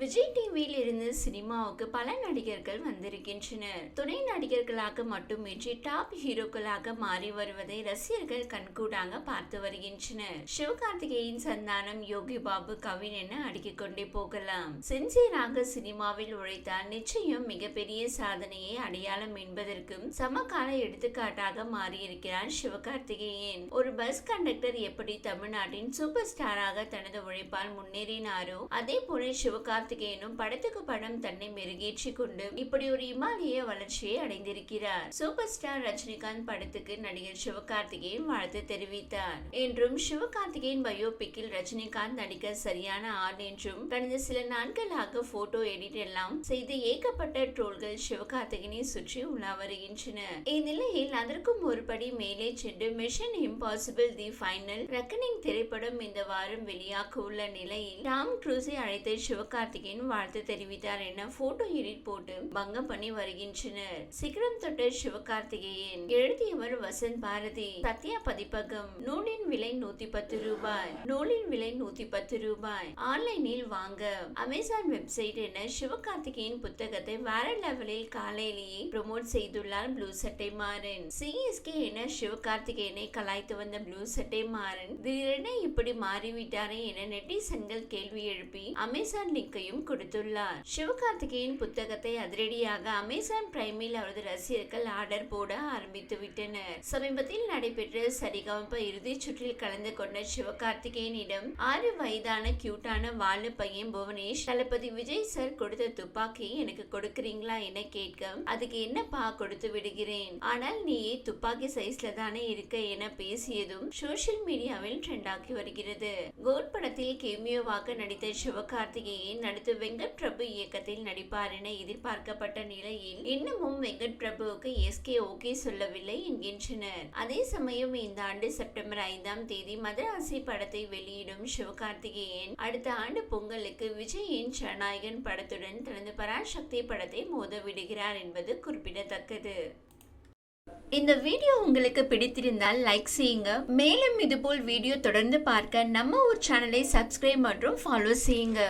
விஜய் டிவியில் இருந்து சினிமாவுக்கு பல நடிகர்கள் வந்திருக்கின்றனர். துணை நடிகர்களாக மட்டுமின்றி டாப் ஹீரோக்களாக மாறி வருவதை ரசிகர்கள் கண்கூடாக பார்த்து வருகின்றனர். சிவகார்த்திகேயன் சந்தானம் யோகி பாபு கவின் என அடுக்கிக் கொண்டே போகலாம். சின்சியராக சினிமாவில் உழைத்தால் நிச்சயம் மிகப்பெரிய சாதனையை அடையாளம் என்பதற்கும் சமகால எடுத்துக்காட்டாக மாறியிருக்கிறார் சிவகார்த்திகேயன். ஒரு பஸ் கண்டக்டர் எப்படி தமிழ்நாட்டின் சூப்பர் ஸ்டாராக தனது உழைப்பால் முன்னேறினாரோ அதே போல கார்த்திகேயனும் படத்துக்கு படம் தன்னை மெருகேற்றி கொண்டு இப்படி ஒரு இமாலய வளர்ச்சியை அடைந்திருக்கிறார். சூப்பர் ஸ்டார் ரஜினிகாந்த் படத்துக்கு நடிகர் சிவகார்த்திகேயன் வாழ்த்து தெரிவித்தார். என்றும் சிவகார்த்திகேயன் பயோபிக்கில் ரஜினிகாந்த் நடிக்க சரியான ஆள் என்றும் கடந்த சில நாட்களாக போட்டோ எடிட் எல்லாம் செய்து ஏகப்பட்ட ட்ரோல்கள் சிவகார்த்திகேயனை சுற்றி உலா வருகின்றன. இந்நிலையில் அதற்கும் ஒருபடி மேலே சென்று Mission Impossible the Final Reckoning திரைப்படம் இந்த வாரம் வெளியாக உள்ள நிலையில் டாம் க்ரூஸை அழைத்து சிவகார்த்திகேயன் வாழ்த்து தெரிவித்தார் என போட்டோ எடிட் போட்டு பங்கம் பண்ணி வருகின்றனர். சிகரம் தொட்ட சிவகார்த்திகேயன் எழுதியவர் வசந்த் பாரதி. சத்யா பதிப்பகம் நூலின் விலை நூத்தி பத்து ரூபாய். நூலின் விலை நூத்தி பத்து ரூபாய். ஆன்லைனில் வாங்க. அமேசான் வெப்சைட் என சிவகார்த்திகேயன் புத்தகத்தை வேற லெவலில் காலையிலேயே ப்ரோமோட் செய்துள்ளார் ப்ளூ சட்டை மாறன். சிஎஸ்கே என சிவகார்த்திகேயனை கலாய்த்து வந்த ப்ளூ சட்டை மாறன் திடீரென இப்படி மாறிவிட்டாரே என நெட்டிசன்கள் கேள்வி எழுப்பி அமேசான் லிங்கை லிங்கையும் கொடுத்துள்ளார். சிவகார்த்திகேயன் புத்தகத்தை அதிரடியாக அமேசான் பிரைமில் அவரது ரசிகர்கள் ஆர்டர் போட ஆரம்பித்து விட்டனர். சமீபத்தில் நடைபெற்ற சரிகமப்ப இறுதிச் சுற்றில் கலந்து கொண்ட சிவகார்த்திகேயனிடம் ஆறு வயதான கியூட்டான வாலு பையன் புவனேஷ் தளபதி விஜய் சார் கொடுத்த துப்பாக்கி எனக்கு கொடுக்கறீங்களா என கேட்க அதுக்கு என்னப்பா கொடுத்து விடுகிறேன்? ஆனால் நீயே துப்பாக்கி சைஸ்ல தானே இருக்க என பேசியதும் சோசியல் மீடியாவில் ட்ரெண்ட் ஆகி வருகிறது. கோட் படத்தில் கேமியோவாக நடித்த சிவகார்த்திகேயன் அடுத்து வெங்கட் பிரபு இயக்கத்தில் நடிப்பார் என எதிர்பார்க்கப்பட்ட நிலையில் இன்னமும் வெங்கட் பிரபுவுக்கு எஸ்கே ஓகே சொல்லவில்லை என்கின்றனர். அதே சமயம் இந்த ஆண்டு செப்டம்பர் ஐந்தாம் தேதி மதராசி படத்தை வெளியிடும் சிவகார்த்திகேயன் அடுத்த ஆண்டு பொங்கலுக்கு விஜயின் ஜனநாயகன் படத்துடன் தனது பராசக்தி படத்தை மோத விடுகிறார் என்பது குறிப்பிடத்தக்கது. இந்த வீடியோ உங்களுக்கு பிடித்திருந்தால் லைக் செய்யுங்க. மேலும் இதுபோல் வீடியோ தொடர்ந்து பார்க்க நம்ம ஊர் சேனலை சப்ஸ்கிரைப் மற்றும் ஃபாலோ செய்யுங்க.